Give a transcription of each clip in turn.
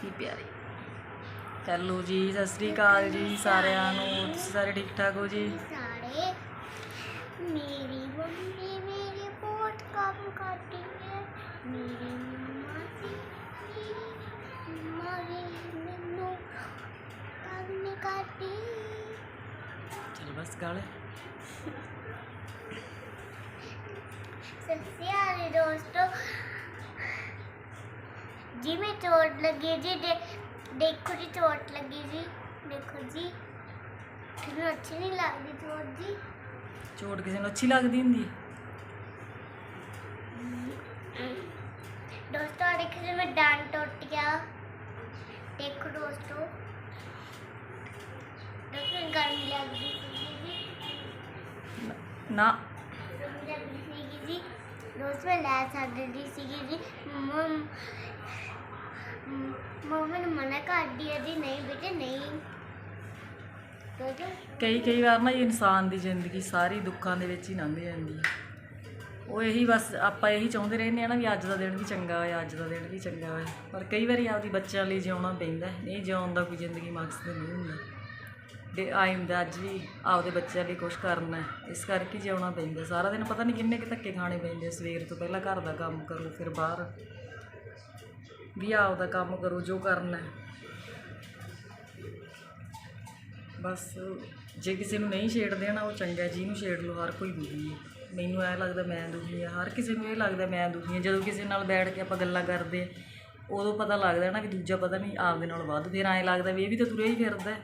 ਕੀ ਪਿਆਰੀ। ਹੈਲੋ ਜੀ ਸਤਿ ਸ੍ਰੀ ਅਕਾਲ ਜੀ ਸਾਰਿਆਂ ਨੂੰ। ਤੁਸੀਂ ਸਾਰੇ ਠੀਕ ਠਾਕ ਹੋ ਜੀ? ਸਾਰੇ ਮੇਰੀ ਮੰਮੀ ਮੇਰੇ ਬਹੁਤ ਕੰਮ ਕਰਦੀ ਹੈ। ਮੇਰੀ ਮੰਮਾ ਜੀ ਮੇਰੀ ਮੰਮਾ ਵੀ ਮੈਨੂੰ ਕੰਮ ਨਹੀਂ ਕਰਦੀ। ਚਲ ਬਸ ਗਾਲੇ ਦੋਸਤੋ ਜੀ ਮੈਂ ਚੋਟ ਲੱਗੀ ਜੀ ਦੇਖੋ ਜੀ ਚੋਟ ਲੱਗੀ ਜੀ ਦੇਖੋ ਜੀ। ਤੁਹਾਨੂੰ ਅੱਛੀ ਨਹੀਂ ਲੱਗਦੀ ਚੋਟ ਜੀ। ਚੋਟ ਕਿਸੇ ਨੂੰ ਅੱਛੀ ਲੱਗਦੀ ਹੁੰਦੀ? ਦੋਸਤੋ ਆ ਦੇਖੋ ਜੀ ਮੈਂ ਡਾਂਟ ਟੁੱਟ ਗਿਆ। ਦੇਖੋ ਦੋਸਤੋ। ਦੋਸਤੋ ਗਰਮੀ ਲੱਗਦੀ ਸੀ ਨਾ। ਗਰਮੀ ਲੱਗਦੀ ਜੀ। ਦੋਸਤੋ ਮੈਂ ਲੈ ਸਕਦੀ ਸੀਗੀ ਜੀ ਮਮ ਮੰਮਾ ਨੇ ਮਨਾ ਜੀ, ਨਹੀਂ ਬੇਟੇ, ਨਹੀਂ। ਕਈ ਕਈ ਵਾਰ ਨਾ ਇਨਸਾਨ ਦੀ ਜ਼ਿੰਦਗੀ ਸਾਰੀ ਦੁੱਖਾਂ ਦੇ ਵਿੱਚ ਹੀ ਲੰਘ ਜਾਂਦੀ ਹੈ। ਉਹ ਇਹੀ ਬਸ ਆਪਾਂ ਇਹੀ ਚਾਹੁੰਦੇ ਰਹਿੰਦੇ ਆ ਨਾ ਵੀ ਅੱਜ ਦਾ ਦਿਨ ਵੀ ਚੰਗਾ ਹੋਇਆ, ਅੱਜ ਦਾ ਦਿਨ ਵੀ ਚੰਗਾ ਹੋਇਆ। ਪਰ ਕਈ ਵਾਰੀ ਆਪਦੀ ਬੱਚਿਆਂ ਲਈ ਜਿਉਣਾ ਪੈਂਦਾ ਨਹੀਂ ਜਿਉਣ ਦਾ ਕੋਈ ਜ਼ਿੰਦਗੀ ਮਕਸਦ ਨਹੀਂ ਹੁੰਦਾ। ਦੇ ਆਈ ਹੁੰਦਾ ਅੱਜ ਵੀ ਆਪਦੇ ਬੱਚਿਆਂ ਲਈ ਕੁਝ ਕਰਨਾ ਇਸ ਕਰਕੇ ਜਿਉਣਾ ਪੈਂਦਾ। ਸਾਰਾ ਦਿਨ ਪਤਾ ਨਹੀਂ ਕਿੰਨੇ ਕੁ ਧੱਕੇ ਖਾਣੇ ਪੈਂਦੇ ਸਵੇਰ ਤੋਂ ਪਹਿਲਾਂ ਘਰ ਦਾ ਕੰਮ ਕਰੋ, ਫਿਰ ਬਾਹਰ। ਵੀ ਆਪਦਾ ਕੰਮ ਕਰੋ, ਜੋ ਕਰਨਾ ਬਸ ਜੇ ਕਿਸੇ ਨੂੰ ਨਹੀਂ ਛੇੜਦੇ ਨਾ ਉਹ ਚੰਗਾ ਜਿਹਨੂੰ ਛੇੜ ਲਓ ਹਰ ਕੋਈ ਦੁਖੀ ਹੈ। ਮੈਨੂੰ ਐ ਲੱਗਦਾ ਮੈਂ ਦੁਖੀ ਹਾਂ ਹਰ ਕਿਸੇ ਨੂੰ ਇਹ ਲੱਗਦਾ ਮੈਂ ਦੁਖੀ ਹਾਂ। ਜਦੋਂ ਕਿਸੇ ਨਾਲ ਬੈਠ ਕੇ ਆਪਾਂ ਗੱਲਾਂ ਕਰਦੇ ਹਾਂ, ਉਦੋਂ ਪਤਾ ਲੱਗਦਾ ਨਾ ਵੀ ਦੂਜਾ ਪਤਾ ਨਹੀਂ ਆਪਦੇ ਨਾਲ ਵੱਧ ਫਿਰ ਐਂ ਲੱਗਦਾ ਵੀ ਇਹ ਵੀ ਤਾਂ ਤੁਰਿਆ ਹੀ ਫਿਰਦਾ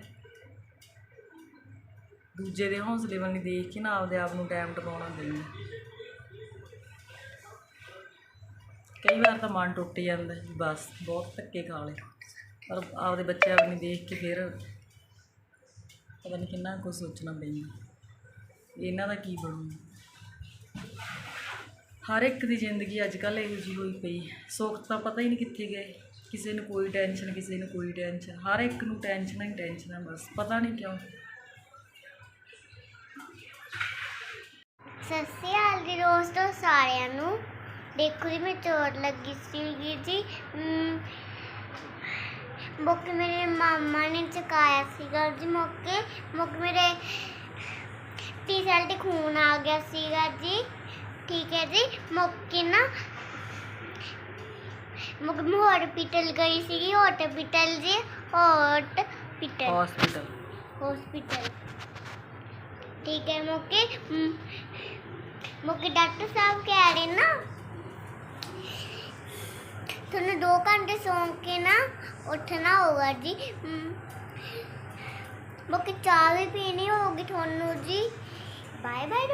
ਦੂਜੇ ਦੇ ਹੌਸਲੇ ਵੱਲ ਨਹੀਂ ਦੇਖ ਕੇ ਨਾ ਆਪਦੇ ਆਪ ਨੂੰ ਟਾਈਮ ਟਪਾਉਣਾ ਪੈਂਦਾ ਕਈ ਵਾਰ ਤਾਂ ਮਨ ਟੁੱਟ ਜਾਂਦਾ ਬਸ ਬਹੁਤ ਧੱਕੇ ਖਾ ਲਏ। ਪਰ ਆਪਦੇ ਬੱਚਿਆਂ ਨੂੰ ਦੇਖ ਕੇ ਫਿਰ ਪਤਾ ਨਹੀਂ ਕਿੰਨਾ ਕੁਝ ਸੋਚਣਾ ਪੈਂਦਾ ਇਹਨਾਂ ਦਾ ਕੀ ਬਣੂ। ਹਰ ਇੱਕ ਦੀ ਜ਼ਿੰਦਗੀ ਅੱਜ ਕੱਲ੍ਹ ਇਹੋ ਜਿਹੀ ਹੋਈ ਪਈ। ਸੋਖ ਤਾਂ ਪਤਾ ਹੀ ਨਹੀਂ ਕਿੱਥੇ ਗਏ। ਕਿਸੇ ਨੂੰ ਕੋਈ ਟੈਨਸ਼ਨ ਕਿਸੇ ਨੂੰ ਕੋਈ ਟੈਨਸ਼ਨ ਹਰ ਇੱਕ ਨੂੰ ਟੈਨਸ਼ਨ ਹੀ ਟੈਨਸ਼ਨਾਂ ਬਸ। ਪਤਾ ਨਹੀਂ ਕਿਉਂ। ਸਤਿ ਸ਼੍ਰੀ ਅਕਾਲ ਜੀ ਦੋਸਤੋ, ਸਾਰਿਆਂ ਨੂੰ। ਦੇਖੋ ਜੀ, ਮੈਂ ਚੋਟ ਲੱਗੀ ਸੀ ਜੀ। ਮੁੱਕ ਮੇਰੇ ਮਾਮਾ ਨੇ ਚਕਾਇਆ ਸੀਗਾ ਜੀ ਮੁੱਕੇ। ਮੁੱਕ ਮੇਰੇ ਟੀ ਸੈਲ ਤੇ ਖੂਨ ਆ ਗਿਆ ਸੀਗਾ ਜੀ। ਠੀਕ ਹੈ ਜੀ। ਮੁੱਕੇ ਨਾ ਮੁੱਕ ਮੈਂ ਹਸਪੀਟਲ ਗਈ ਸੀਗੀ ਹਸਪੀਟਲ ਜੀ ਹਸਪੀਟਲ ਹਸਪੀਟਲ ਹਸਪੀਟਲ ਠੀਕ ਹੈ ਮੁੱਕੇ। ਮੁੱਕੇ ਡਾਕਟਰ ਸਾਹਿਬ ਕਹਿ ਰਹੇ ਨਾ ਤੁਹਾਨੂੰ 2 ਘੰਟੇ ਸੌਂ ਕੇ ਨਾ ਉੱਠਣਾ ਹੋਗਾ ਜੀ। ਮੁਕੇ ਚਾਹ ਵੀ ਪੀਣੀ ਹੋਗੀ ਤੁਹਾਨੂੰ ਜੀ। Bye bye